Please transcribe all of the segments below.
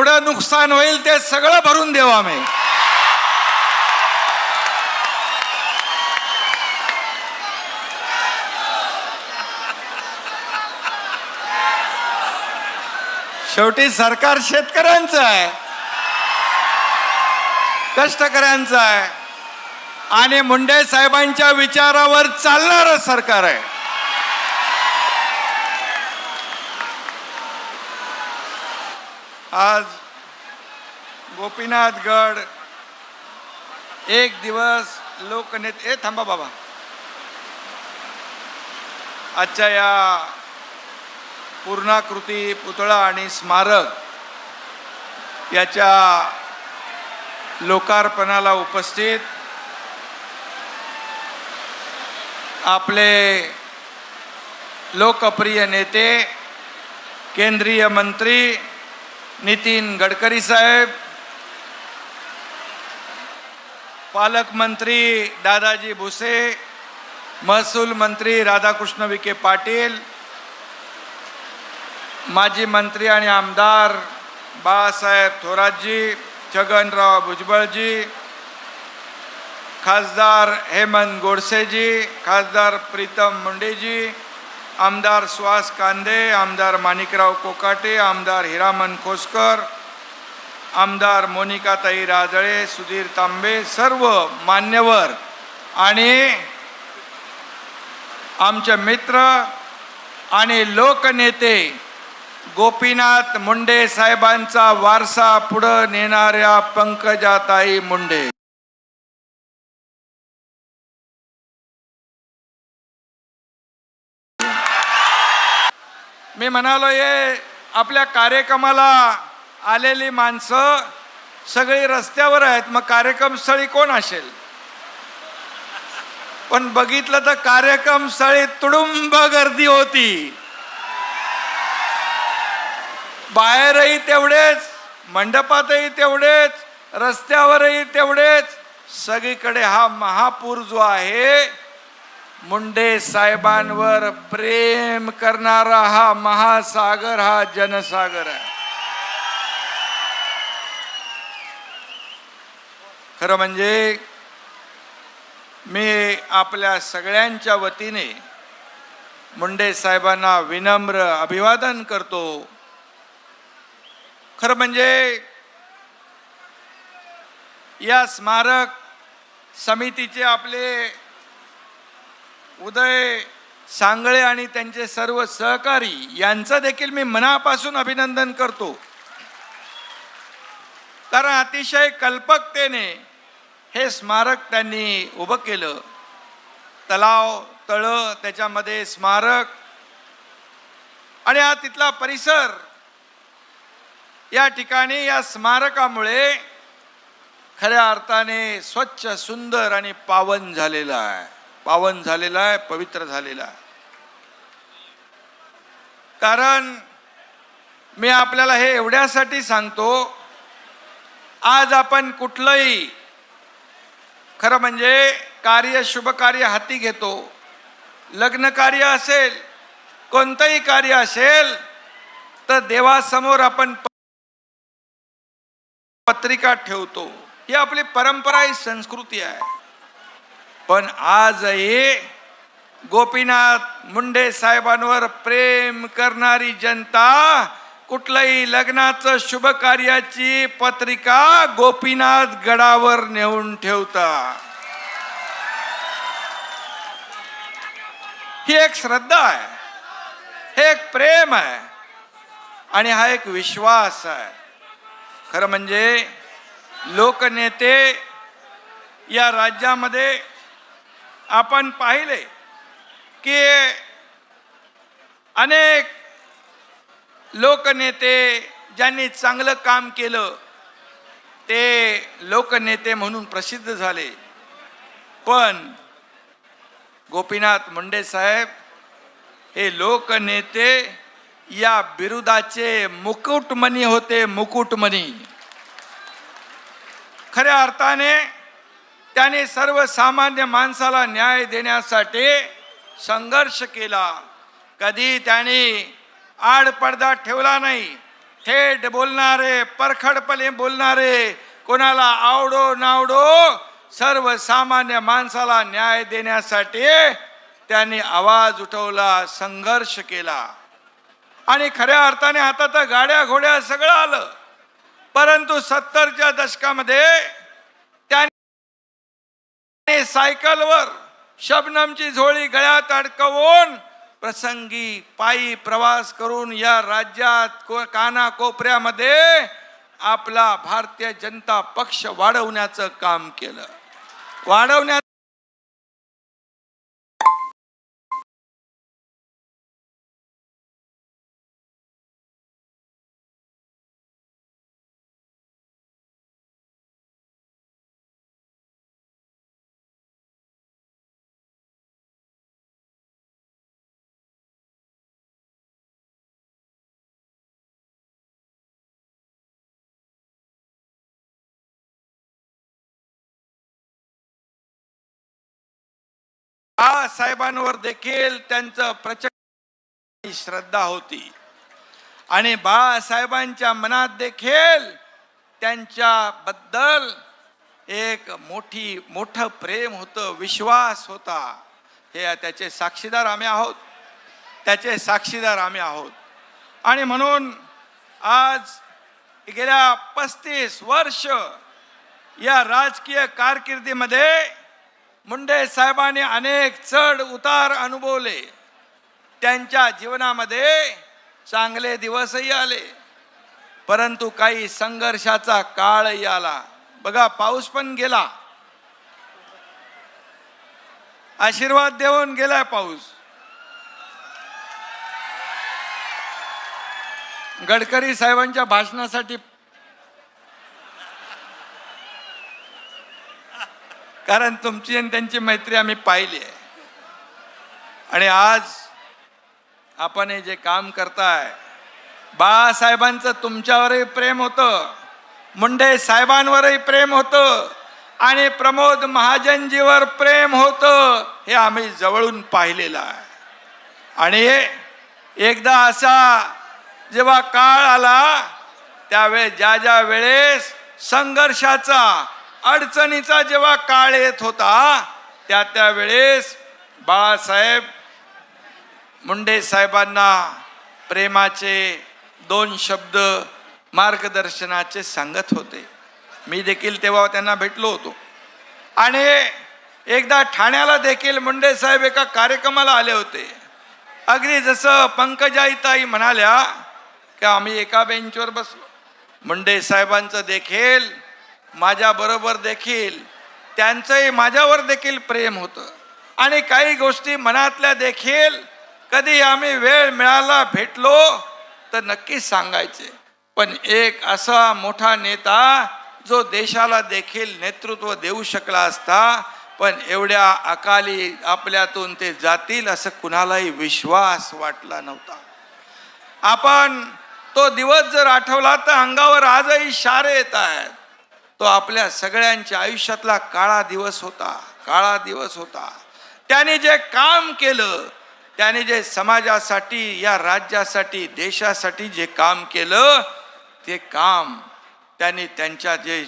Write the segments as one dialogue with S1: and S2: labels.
S1: थोडं नुकसान होईल ते सगळं भरून देऊ आम्ही. शेवटी सरकार शेतकऱ्यांचं आहे. कष्टकऱ्यांचं आहे. आणि मुंडे साहेबांच्या विचारावर चालणारं सरकार आहे. आज गोपीनाथगड एक दिवस लोकनेते ए थांबा बाबा. आजच्या या पूर्णाकृती पुतळा आणि स्मारक याच्या लोकार्पणाला उपस्थित आपले लोकप्रिय नेते केंद्रीय मंत्री नितीन गडकरी साहेब पालकमंत्री दादाजी भुसे महसूल मंत्री राधाकृष्ण विखे पाटील माजी मंत्री आणि आमदार बाळासाहेब थोरातजी छगनराव भुजबळजी खासदार हेमंत गोडसेजी खासदार प्रीतम मुंडेजी आमदार सुहास कांदे आमदार माणिकराव कोकाटे आमदार हिरामन खोसकर आमदार मोनिकाताई राजळे सुधीर तांबे सर्व मान्यवर आणि आमचे मित्र आणि लोकनेते गोपीनाथ मुंडे साहेबांचा वारसा पुढं नेणाऱ्या पंकजाताई मुंडे. मी म्हणालो ये आपल्या कार्यक्रमाला आलेली माणसं सगळी रस्त्यावर आहेत मग कार्यक्रम स्थळी कोण असेल? पण बघितलं तर कार्यक्रम स्थळी तुडुंब गर्दी होती. बाहेरही तेवढेच मंडपातही तेवढेच रस्त्यावरही तेवढेच. सगळीकडे हा महापूर जो आहे मुंडे साहेबांवर प्रेम करणारा हा महासागर हा जनसागर आहे. खरं म्हणजे मी आपल्या सगळ्यांच्या वतीने मुंडे साहेबांना विनम्र अभिवादन करतो. खरं म्हणजे या स्मारक समितीचे आपले उदय सांगळे आणि त्यांचे सर्व सहकारी यांचं देखील मी मनापासून अभिनंदन करतो. कारण अतिशय कल्पकतेने हे स्मारक त्यांनी उभं केलं. तलाव तळ त्याच्यामध्ये स्मारक आणि हा तिथला परिसर. या ठिकाणी या स्मारकामुळे खऱ्या अर्थाने स्वच्छ सुंदर आणि पावन झालेला आहे. पावन झालेला आहे पवित्र झालेला आहे. कारण मी आपल्याला हे एवढ्यासाठी सांगतो आज आपण कुठलंही खरं म्हणजे कार्य शुभ कार्य हाती घेतो लग्न कार्य असेल कोणतंही कार्य असेल तर देवासमोर आपण पत्रिका ठेवतो. ही आपली परंपरा ही संस्कृती आहे. पण आजही गोपीनाथ मुंडे साहेबांवर प्रेम करणारी जनता कुठलंही लग्नाचं शुभ कार्याची पत्रिका गोपीनाथ गडावर नेऊन ठेवता. ही एक श्रद्धा आहे. हे एक प्रेम आहे. आणि हा एक विश्वास आहे. खरं म्हणजे लोकनेते या राज्यामध्ये आपण पाहिले की अनेक लोकनेते ज्यांनी चांगलं काम केलं ते लोकनेते म्हणून प्रसिद्ध झाले. पण गोपीनाथ मुंडे साहेब हे लोकनेते या बिरुदाचे मुकुटमणी होते मुकुटमणी. खऱ्या अर्थाने त्याने सर्वसामान्य माणसाला न्याय देण्यासाठी संघर्ष केला. कधी त्याने आडपडदा ठेवला नाही. थेट बोलणारे परखडपणे बोलणारे कोणाला आवडो नावडो सर्वसामान्य माणसाला न्याय देण्यासाठी त्यांनी आवाज उठवला संघर्ष केला. आणि खऱ्या अर्थाने आता तर गाड्या घोड्या सगळं आलं. परंतु सत्तरच्या दशकामध्ये सायकलवर शबनमची झोळी गळ्यात अडकवून प्रसंगी पायी प्रवास करून या राज्यात को काना कोपऱ्यामध्ये आपला भारतीय जनता पक्ष वाढवण्याचं काम केलं. वाढवण्यात साहेबांवर देखील त्यांचं प्रचंड श्रद्धा होती. आणि बाळासाहेबांच्या मनात देखील त्यांच्याबद्दल एक मोठी मोठं प्रेम होतं विश्वास होता. हे त्याचे साक्षीदार आम्ही आहोत. त्याचे साक्षीदार आम्ही आहोत. आणि म्हणून आज गेल्या पस्तीस वर्ष या राजकीय कारकिर्दीमध्ये मुंडे साहेबांनी अनेक चढ उतार अनुभवले. त्यांच्या जीवनामध्ये चांगले दिवसही आले. परंतु काही संघर्षाचा काळही आला. बघा पाऊस पण गेला. आशीर्वाद देऊन गेलाय पाऊस. गडकरी साहेबांच्या भाषणासाठी कारण तुमची आणि त्यांची मैत्री आम्ही पाहिली आहे. आणि आज आपण हे जे काम करताय बाळासाहेबांचं तुमच्यावरही प्रेम होतं मुंडे साहेबांवरही प्रेम होतं आणि प्रमोद महाजनजीवर प्रेम होतं हे आम्ही जवळून पाहिलेलं आहे. आणि एकदा असा जेव्हा काळ आला त्यावेळेस ज्या ज्या वेळेस संघर्षाचा अडचणीचा जेव्हा काळ येत होता त्या त्यावेळेस बाळासाहेब मुंडे साहेबांना प्रेमाचे दोन शब्द मार्गदर्शनाचे सांगत होते. मी देखील तेव्हा त्यांना भेटलो होतो. आणि एकदा ठाण्याला देखील मुंडे साहेब एका कार्यक्रमाला आले होते. अगदी जसं पंकजाईताई म्हणाल्या की आम्ही एका बेंचवर बसलो. मुंडे साहेबांचं देखील माझ्याबरोबर देखील त्यांचंही माझ्यावर देखील प्रेम होतं. आणि काही गोष्टी मनातल्या देखील कधी आम्ही वेळ मिळाला भेटलो तर नक्कीच सांगायचे. पण एक असा मोठा नेता जो देशाला देखील नेतृत्व देऊ शकला असता पण एवढ्या अकाली आपल्यातून ते जातील असं कुणालाही विश्वास वाटला नव्हता. आपण तो दिवस जर आठवला तर अंगावर आजही शारे येत आहेत. तो आपल्या सगळ्यांच्या आयुष्यातला काळा दिवस होता काळा दिवस होता. त्याने जे काम केलं त्याने जे समाजासाठी या राज्यासाठी देशासाठी जे काम केलं ते काम त्यांनी त्यांच्या जे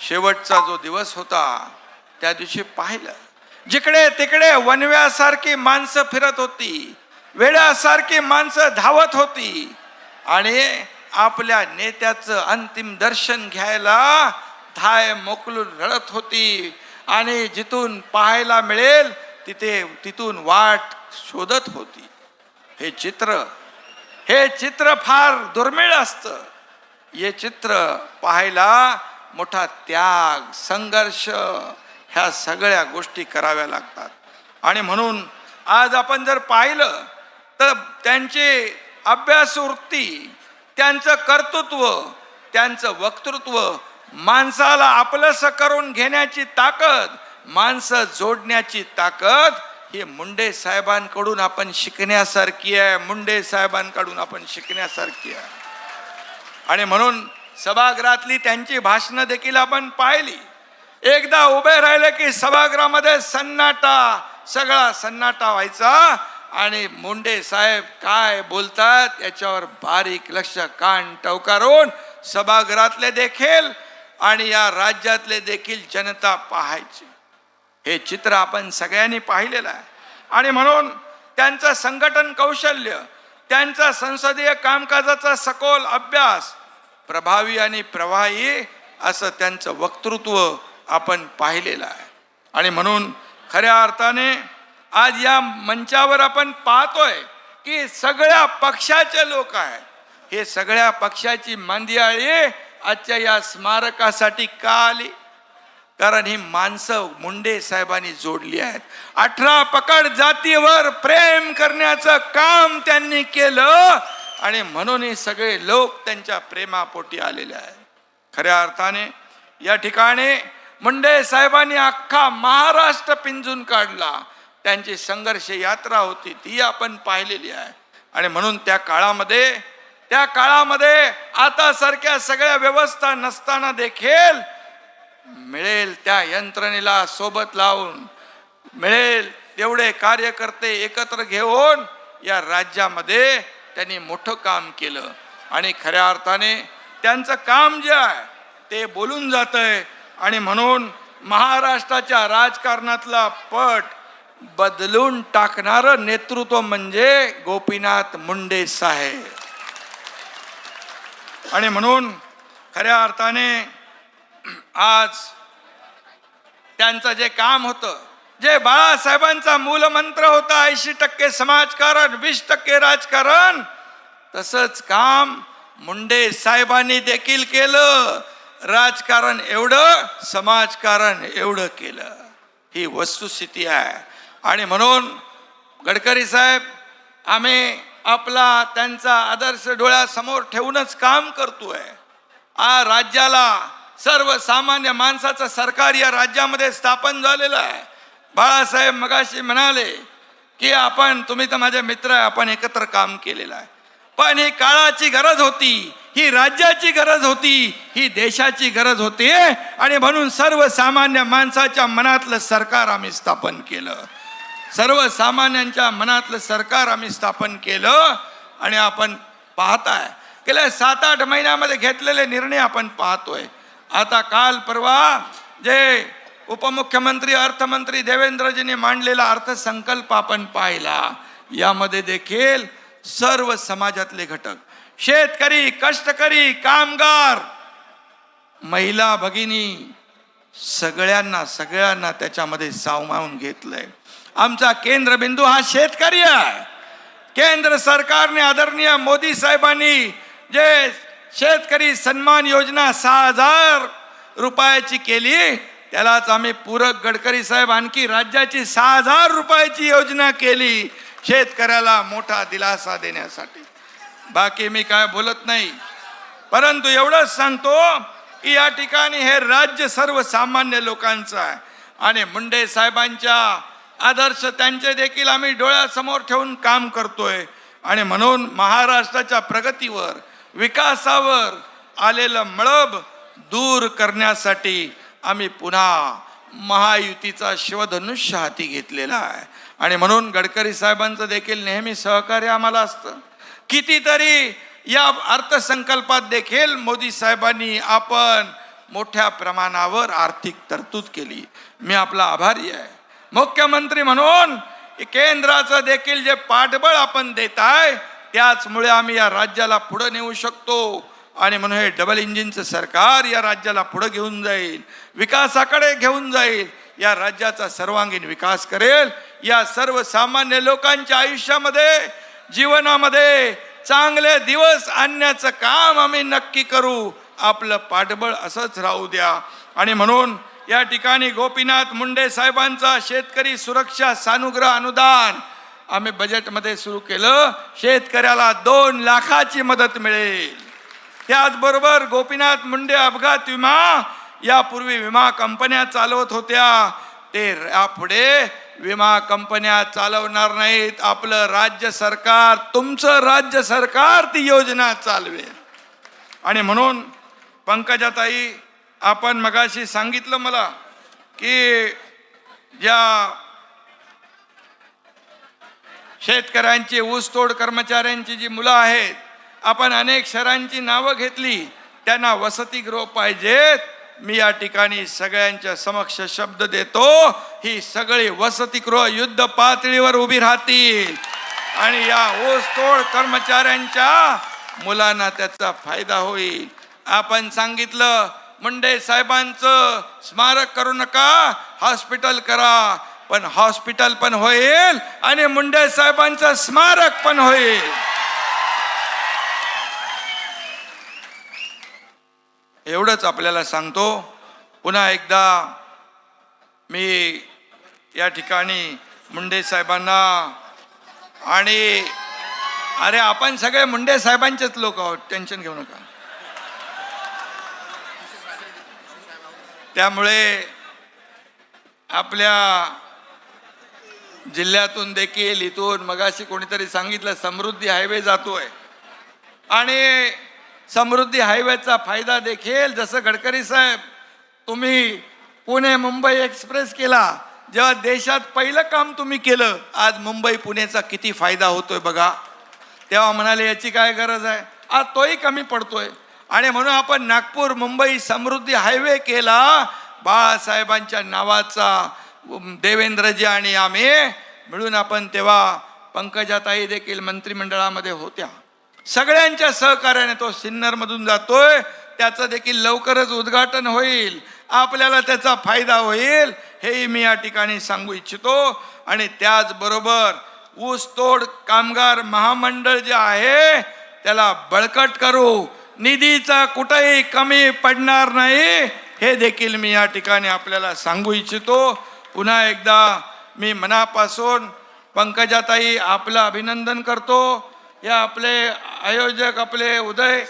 S1: शेवटचा जो दिवस होता त्या दिवशी पाहिलं. जिकडे तिकडे वनव्यासारखी माणसं फिरत होती वेड्यासारखी माणसं धावत होती आणि आपल्या नेत्याचं अंतिम दर्शन घ्यायला धाय मोकलून रडत होती. आणि जिथून पाहायला मिळेल तिथे तिथून वाट शोधत होती. हे चित्र हे चित्र फार दुर्मिळ असतं. हे चित्र पाहायला मोठा त्याग संघर्ष ह्या सगळ्या गोष्टी कराव्या लागतात. आणि म्हणून आज आपण जर पाहिलं तर त्यांची अभ्यास वृत्ती त्यांचं कर्तृत्व त्यांचं वक्तृत्व माणसाला आपलंसं करून घेण्याची ताकद माणसं जोडण्याची ताकद ही मुंडे साहेबांकडून आपण शिकण्यासारखी आहे. मुंडे साहेबांकडून आपण शिकण्यासारखी आहे. आणि म्हणून सभागृहातली त्यांची भाषणं देखील आपण पाहिली. एकदा उभे राहिले की सभागृहामध्ये सन्नाटा सगळा सन्नाटा व्हायचा. आणि मुंडे साहेब काय बोलतात याच्यावर बारीक लक्ष कान टवकारून सभागृहातले देखील आणि या राज्यातले देखील जनता पाहायची. हे चित्र आपण सगळ्यांनी पाहिलेलं आहे. आणि म्हणून त्यांचं संघटन कौशल्य त्यांचा संसदीय कामकाजाचा सखोल अभ्यास प्रभावी आणि प्रवाही असं त्यांचं वक्तृत्व आपण पाहिलेलं आहे. आणि म्हणून खऱ्या अर्थाने आज या मंचावर आपण पाहतोय की सगळ्या पक्षाचे लोक आहेत. हे सगळ्या पक्षाची मांदियाळी आजच्या या स्मारकासाठी का आली? कारण ही माणसं मुंडे साहेबांनी जोडली आहेत. अठरा पकड जातीवर प्रेम करण्याचं काम त्यांनी केलं आणि म्हणून हे सगळे लोक त्यांच्या प्रेमापोटी आलेले आहेत. खऱ्या अर्थाने या ठिकाणी मुंडे साहेबांनी अख्खा महाराष्ट्र पिंजून काढला. त्यांची संघर्ष यात्रा होती ती आपण पाहिलेली आहे. आणि म्हणून त्या काळामध्ये त्या काळामध्ये आता सारख्या सगळ्या व्यवस्था नसताना देखील मिळेल त्या यंत्रणेला सोबत लावून मिळेल तेवढे कार्यकर्ते एकत्र घेऊन या राज्यामध्ये त्यांनी मोठं काम केलं. आणि खऱ्या अर्थाने त्यांचं काम जे आहे ते बोलून जातंय. आणि म्हणून महाराष्ट्राच्या राजकारणातला पट बदलून टाकणारं नेतृत्व म्हणजे गोपीनाथ मुंडे साहेब. आणि म्हणून खऱ्या अर्थाने आज त्यांचं जे काम होतं जे बाळासाहेबांचा मूलमंत्र होता ऐंशी टक्के समाजकारण वीस टक्के राजकारण तसंच काम मुंडे साहेबांनी देखील केलं. राजकारण एवढं समाजकारण एवढं केलं. ही वस्तुस्थिती आहे. आणि म्हणून गडकरी साहेब आम्ही आपला त्यांचा आदर्श डोळ्यासमोर ठेवूनच काम करतोय. आ राज्याला सर्वसामान्य माणसाचं सरकार या राज्यामध्ये स्थापन झालेलं आहे. बाळासाहेब मगाशी म्हणाले की आपण तुम्ही तर माझे मित्र आहे आपण एकत्र काम केलेलं आहे. पण ही काळाची गरज होती ही राज्याची गरज होती ही देशाची गरज होती. आणि म्हणून सर्वसामान्य माणसाच्या मनातलं सरकार आम्ही स्थापन केलं. सर्वसामान्यांच्या मनातलं सरकार आम्ही स्थापन केलं आणि आपण पाहताय. गेल्या सात आठ महिन्यामध्ये घेतलेले निर्णय आपण पाहतोय. आता काल परवा जे उपमुख्यमंत्री अर्थमंत्री देवेंद्रजींनी मांडलेला अर्थसंकल्प आपण पाहिला यामध्ये देखील सर्व समाजातले घटक शेतकरी कष्टकरी कामगार महिला भगिनी सगळ्यांना सगळ्यांना त्याच्यामध्ये सामावून घेतलंय. आमचा केंद्रबिंदू हा शेतकरी आहे. केंद्र सरकारने आदरणीय मोदी साहेबांनी जे शेतकरी सन्मान योजना सहा हजार रुपयाची केली त्यालाच आम्ही पूरक गडकरी साहेब आणखी राज्याची सहा हजार रुपयाची योजना केली शेतकऱ्याला मोठा दिलासा देण्यासाठी. बाकी मी काय बोलत नाही. परंतु एवढंच सांगतो की या ठिकाणी हे राज्य सर्वसामान्य लोकांचं आहे. आणि मुंडे साहेबांच्या आदर्श त्यांचे देखील आम्ही डोळ्यासमोर ठेवून काम करतोय. आणि म्हणून महाराष्ट्राच्या प्रगतीवर विकासावर आलेलं मळब दूर करण्यासाठी आम्ही पुन्हा महायुतीचा शिवधनुष्य हाती घेतलेला आहे. आणि म्हणून गडकरी साहेबांचं देखील नेहमी सहकार्य आम्हाला असतं. कितीतरी या अर्थसंकल्पात देखील मोदी साहेबांनी आपण मोठ्या प्रमाणावर आर्थिक तरतूद केली. मी आपला आभारी आहे. मुख्यमंत्री म्हणून केंद्राचं देखील जे पाठबळ आपण देत आहे त्याचमुळे आम्ही या राज्याला पुढे नेऊ शकतो. आणि म्हणून हे डबल इंजिनचं सरकार या राज्याला पुढे घेऊन जाईल विकासाकडे घेऊन जाईल या राज्याचा सर्वांगीण विकास करेल. या सर्वसामान्य लोकांच्या आयुष्यामध्ये जीवनामध्ये चांगले दिवस आणण्याचं काम आम्ही नक्की करू. आपलं पाठबळ असंच राहू द्या. आणि म्हणून या ठिकाणी गोपीनाथ मुंडे साहेबांचा शेतकरी सुरक्षा सानुग्रह अनुदान. आम्ही बजेटमध्ये सुरू केलं. शेतकऱ्याला दोन लाखाची मदत मिळेल. त्याचबरोबर गोपीनाथ मुंडे अपघात विमा यापूर्वी विमा कंपन्या चालवत होत्या. ते यापुढे विमा कंपन्या चालवणार नाहीत. आपलं राज्य सरकार तुमचं राज्य सरकार ती योजना चालवेल. आणि म्हणून पंकजाताई आपण मगाशी सांगितलं मला की ज्या शेतकऱ्यांची ऊसतोड कर्मचाऱ्यांची जी मुलं आहेत आपण अनेक शहरांची नावं घेतली. त्यांना वसतिगृह पाहिजेत. मी या ठिकाणी सगळ्यांच्या समक्ष शब्द देतो. ही सगळी वसतिगृह युद्ध पातळीवर उभी राहतील. आणि या ऊसतोड कर्मचाऱ्यांच्या मुलांना त्याचा फायदा होईल. आपण सांगितलं मुंडे साहेबांचं स्मारक करू नका हॉस्पिटल करा. पण हॉस्पिटल पण होईल आणि मुंडे साहेबांचं स्मारक पण होईल. एवढंच आपल्याला सांगतो. पुन्हा एकदा मी या ठिकाणी मुंडे साहेबांना आणि अरे आपण सगळे मुंडे साहेबांचेच लोक आहोत टेन्शन घेऊ नका. त्यामुळे आपल्या जिल्ह्यातून देखील इथून मगाशी कोणीतरी सांगितलं समृद्धी हायवे जातोय. आणि समृद्धी हायवेचा फायदा देखील जसं गडकरी साहेब तुम्ही पुणे मुंबई एक्सप्रेस केला जेव्हा देशात पहिलं काम तुम्ही केलं आज मुंबई पुणेचा किती फायदा होतोय बघा. तेव्हा म्हणाले याची काय गरज आहे? आज तोही कमी पडतोय. आणि म्हणून आपण नागपूर मुंबई समृद्धी हायवे केला. बाळासाहेबांच्या नावाचा देवेंद्रजी आणि आम्ही मिळून आपण तेव्हा पंकजाताई देखील मंत्रिमंडळामध्ये होत्या. सगळ्यांच्या सहकार्याने तो सिन्नरमधून जातोय. त्याचं देखील लवकरच उद्घाटन होईल. आपल्याला त्याचा फायदा होईल हेही मी या ठिकाणी सांगू इच्छितो. आणि त्याचबरोबर ऊसतोड कामगार महामंडळ जे आहे त्याला बळकट करू. निधीचा कुठेही कमी पडणार नाही. हे देखील मी या ठिकाणी आपल्याला सांगू इच्छितो. पुन्हा एकदा मी मनापासून पंकजाताई आपलं अभिनंदन करतो. या आपले आयोजक आपले उदय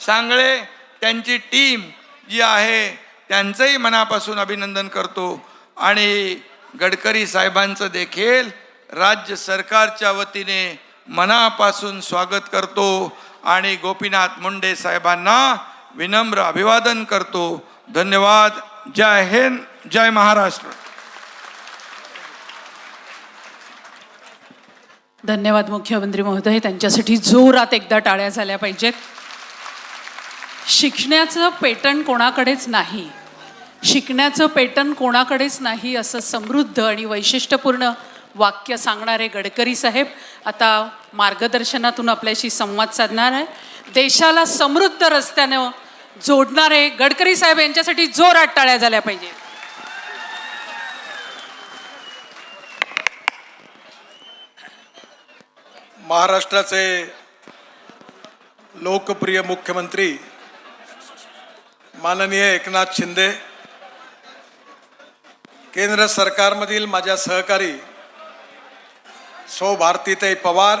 S1: सांगळे त्यांची टीम जी आहे त्यांचंही मनापासून अभिनंदन करतो. आणि गडकरी साहेबांचं देखील राज्य सरकारच्या वतीने मनापासून स्वागत करतो. आणि गोपीनाथ मुंडे साहेबांना विनम्र अभिवादन करतो. धन्यवाद. जय हिंद. जय महाराष्ट्र.
S2: धन्यवाद मुख्यमंत्री महोदय. त्यांच्यासाठी जोरात एकदा टाळ्या झाल्या पाहिजेत. शिकण्याचं पेटंट कोणाकडेच नाही. शिकण्याचं पेटंट कोणाकडेच नाही असं समृद्ध आणि वैशिष्ट्यपूर्ण वाक्य सांगणारे गडकरी साहेब आता मार्गदर्शनातून आपल्याशी संवाद साधणार आहे. देशाला समृद्ध रस्त्यानं जोडणारे गडकरी साहेब यांच्यासाठी जोरात टाळ्या झाल्या पाहिजे.
S3: महाराष्ट्राचे लोकप्रिय मुख्यमंत्री माननीय एकनाथ शिंदे केंद्र सरकारमधील माझ्या सहकारी सौ भारतीताई पवार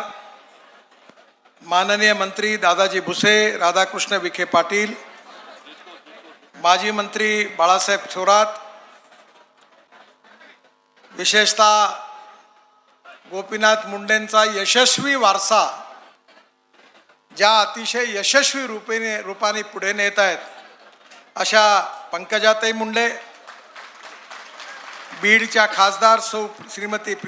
S3: माननीय मंत्री दादाजी भुसे राधाकृष्ण विखे पाटील माजी मंत्री बाळासाहेब थोरात विशेषतः गोपीनाथ मुंडेंचा यशस्वी वारसा ज्या अतिशय यशस्वी रूपेने रूपाने पुढे नेत आहेत अशा पंकजाताई मुंडे बीडच्या खासदार सौ श्रीमती प्री